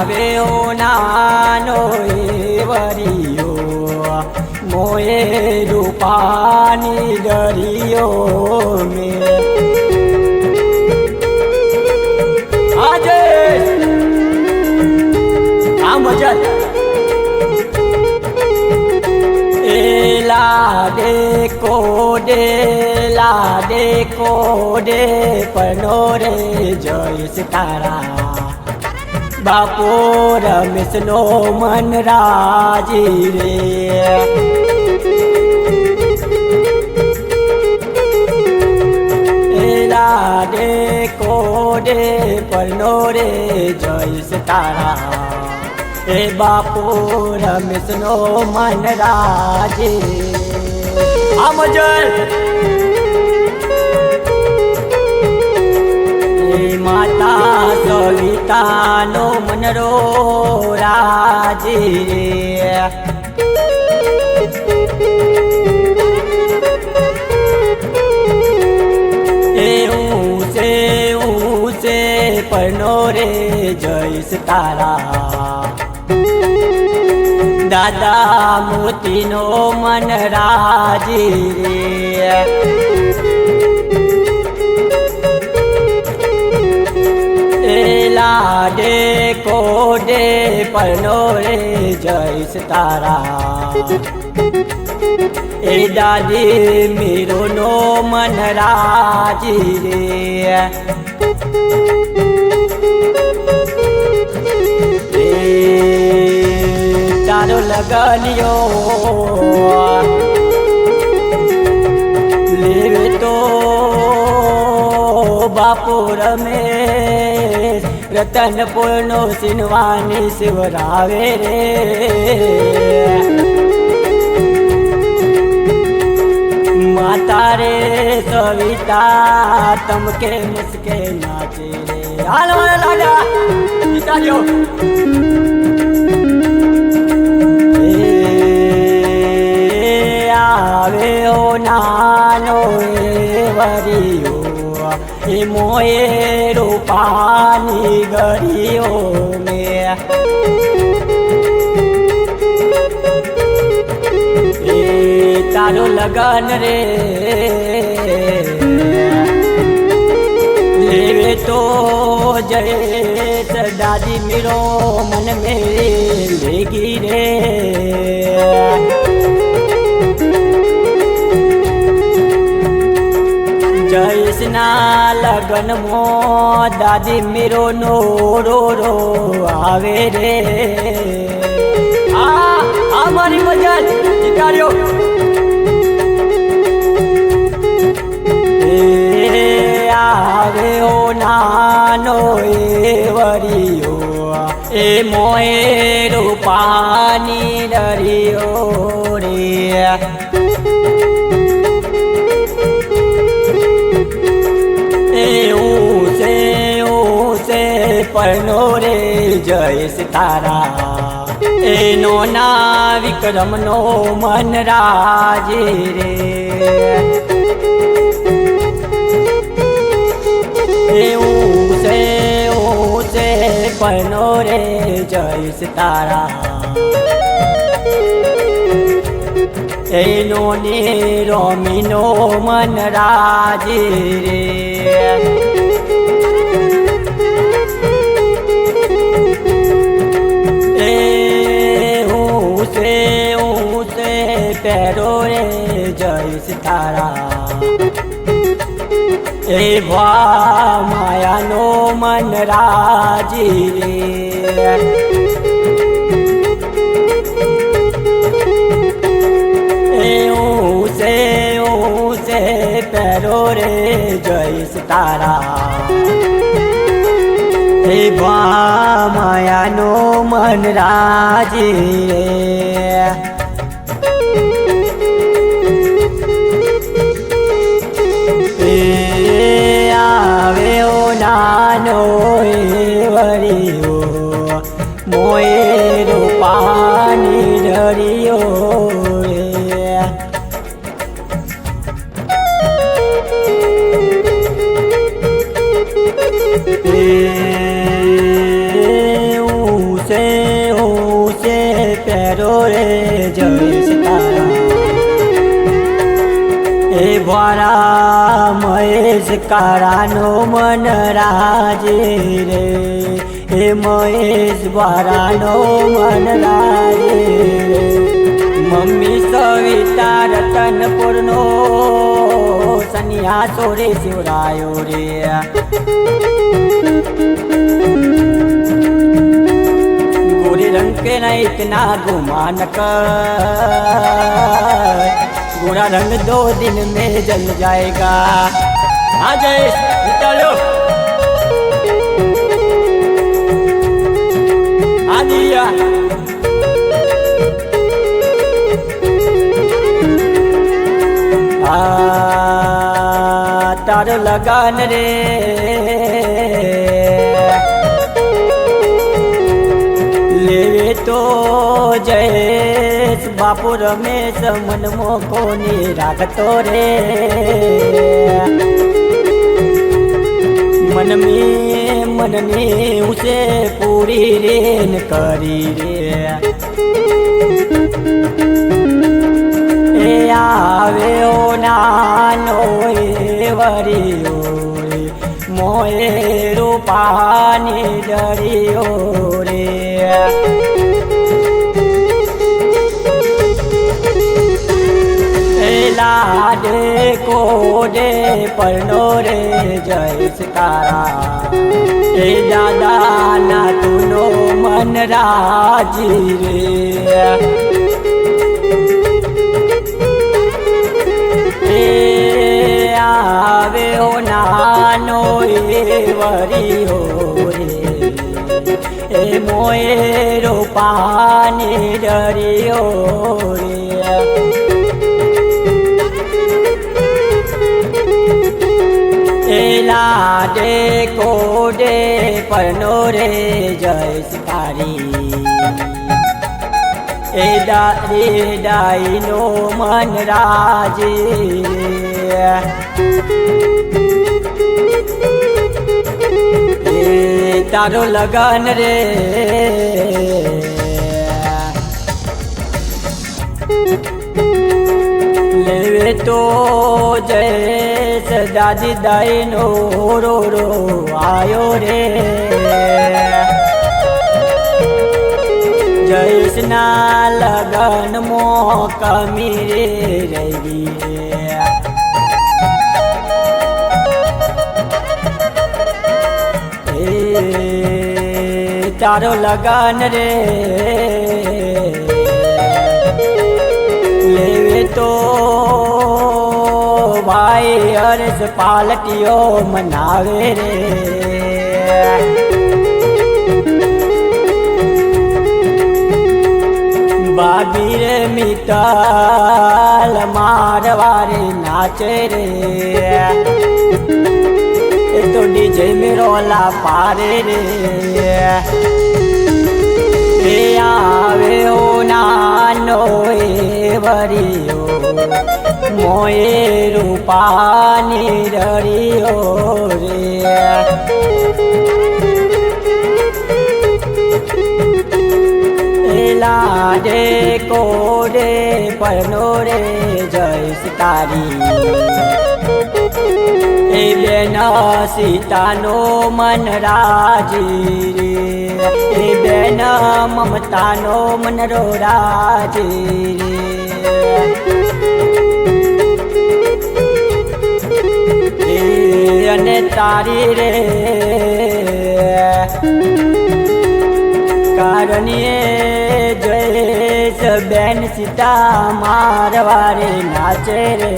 આવ્યો નાનો વરિયો. મોએ રૂપાની દરિયો મે. આજે આ મજા એલા દે કોડે લાડે કોડે પનો રે જય તારા. બાપો રમેશનો મન રાજી રે. રાડે કોડે પરનો રે જય તારા. એ બાપો રમેશનો મન રાજી આ મજલ માતા સવિતાનો મનરો રાજી પરનો રે જઈશ તારા. દાદા મોતીનો મન રાજી રે. લાડે કોડે પરનો રે જઈશ તારા. એ દાદી મીરોનો મન રાજી રે. તારો લગનિયો બાપુ રમેશ રતનપુરનો સિનવાની શિવરાવે રે. માતા રે સવિતા તમકે મુસ્કે નાચે રે. હાલો લાડા વિતાજો તારો લગન રે. લેવે તો જયેશ દાદી મીરો મન મેરે લેગી રે. જયેશના લગન મો દાદી મીરો નો રો રો આવે રે. આ મારી મજા એ નાનો એ વરિયો એ મોએ રૂપાની દરિયો રે. પરનો રે જય સિતારા. એનો ના વિક્રમનો મન રાજે રે. એ ઊંચે ઊંચે પરનો રે જય તારા એનો ને રોમીનો મન રાજી રે પેરો રે જય તારા એ ભા માયાનો મન રાજી રે. એ ઊંચે ઊંચે પેરો રે જઈશ તારા. એ ભા માયાનો મન રાજી રે. નાનો વરિયો મોયેરું પાણી ડરિયો ઊંચે ઊંચે પેરો રે જય એ ભરા કારાનો મન રાજે રે એ મહેશ ભરાનો મન રાજે રે મમ્મી સવિતા રતનપુરનો સન્યાસો રે શિવરાયો રે गोरे रंग के न इतना गुमान कर गोरा रंग दो दिन में जल जाएगा આ જઈશ વિતાળ્યો આ દિયા. તાર લગાન રે. લેવે તો જયેશ બાપુ રમેશ મન મોકો ની રાખતો રે. મનમી મે ઉસે પૂરી રે ન કરી રે. એ આવ્યો નાનો એ વરિયો મોએ રૂપાની ડરિયો રે. લાડે કોડે પરનો રે? જય સીતારા. એ દાદા ના તુનો મન રાજી રે. એ આવ્યો નાનો એ હો રે. એ મોએ રૂપાની ડરિયો રે. એ લાડે કોડે પરનો રે જય સિતારી એ દારી ડાઈનો મન રાજે. તારો લગન રે. લેવે તો જય દાદી દાઈનો રો રો આયો રે. જયસના લગન મો કમી રે. રહી રે તારો લગન રે. લેવે તો ભાઈ અરજ પાલટીઓ મનાવે રે. બાબી રે મિતાલ મારવારે નાચે રે. તો ડીજે મેરોલા પારે રે. આવે ઓ નાનો એ વરિયો મોએ રૂપાની રરિયો રે. લાડે કોડે પરનો રે, જય સીતારી. એ બેન સીતાનો મન રાજી રે. એ બેન મમતાનો મન રો રાજી રે. તારી રે. કારણીએ જયેશ બેન સીતા મારવારે નાચે રે.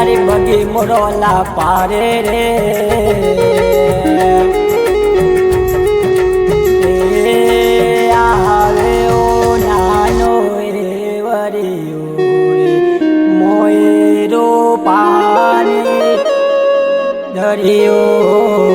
અરે બગી મોરોલા પારે રે. করিও